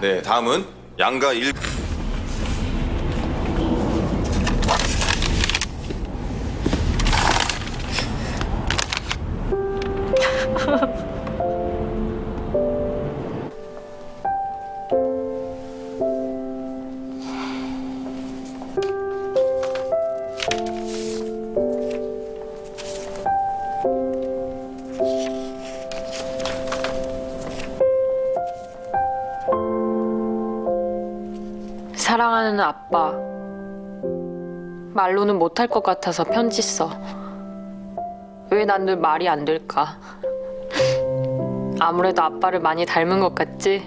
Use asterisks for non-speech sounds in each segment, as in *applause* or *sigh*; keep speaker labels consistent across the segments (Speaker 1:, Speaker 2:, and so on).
Speaker 1: 네, 다음은 양가 일 *laughs*
Speaker 2: 사랑하는 아빠. 말로는 못할 것 같아서 편지 써. 왜 난 늘 말이 안 될까? 아무래도 아빠를 많이 닮은 것 같지?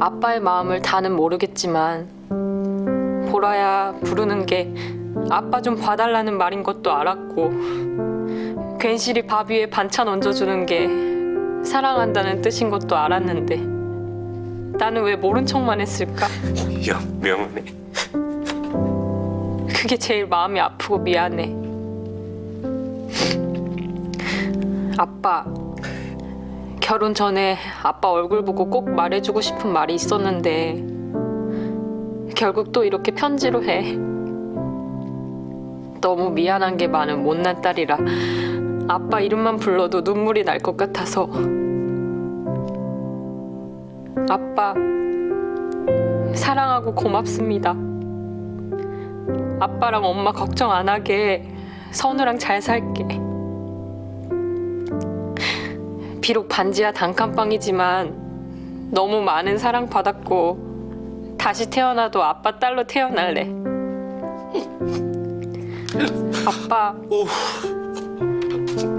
Speaker 2: 아빠의 마음을 다는 모르겠지만 보라야 부르는 게 아빠 좀 봐달라는 말인 것도 알았고 괜시리 밥 위에 반찬 얹어주는 게 사랑한다는 뜻인 것도 알았는데 나는 왜 모른 척만 했을까?
Speaker 3: 야 명은혜
Speaker 2: 그게 제일 마음이 아프고 미안해. 아빠, 결혼 전에 아빠 얼굴 보고 꼭 말해주고 싶은 말이 있었는데 결국 또 이렇게 편지로 해. 너무 미안한 게 많은 못난 딸이라 아빠 이름만 불러도 눈물이 날 것 같아서 아빠 사랑하고 고맙습니다. 아빠랑 엄마 걱정 안 하게 선우랑 잘 살게. 비록 반지하 단칸방이지만 너무 많은 사랑 받았고 다시 태어나도 아빠 딸로 태어날래. *laughs* 아빠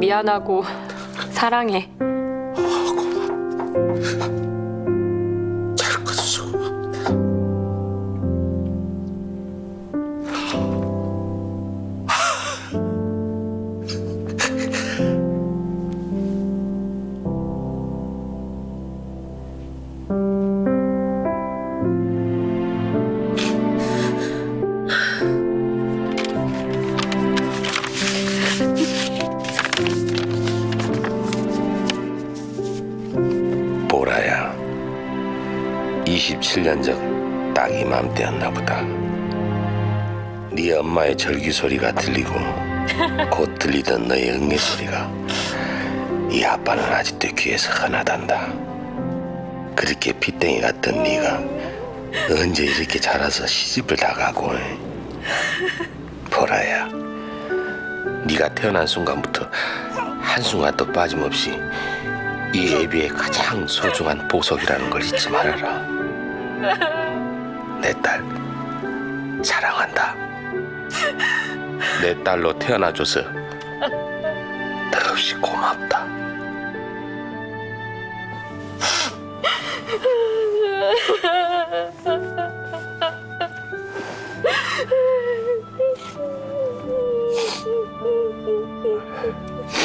Speaker 2: 미안하고 사랑해.
Speaker 3: 27년 전 딱 이맘때였나 보다. 네 엄마의 절규 소리가 들리고 *laughs* 곧 들리던 너의 응애 소리가 이 아빠는 아직도 귀에서 흔하단다. 그렇게 피땡이 같던 네가 언제 이렇게 자라서 시집을 다 가고 보라야 네가 태어난 순간부터 한순간도 빠짐없이 이 애비의 가장 소중한 보석이라는 걸 잊지 말아라. 내 딸 사랑한다. 내 딸로 태어나줘서 더없이 고맙다. *laughs*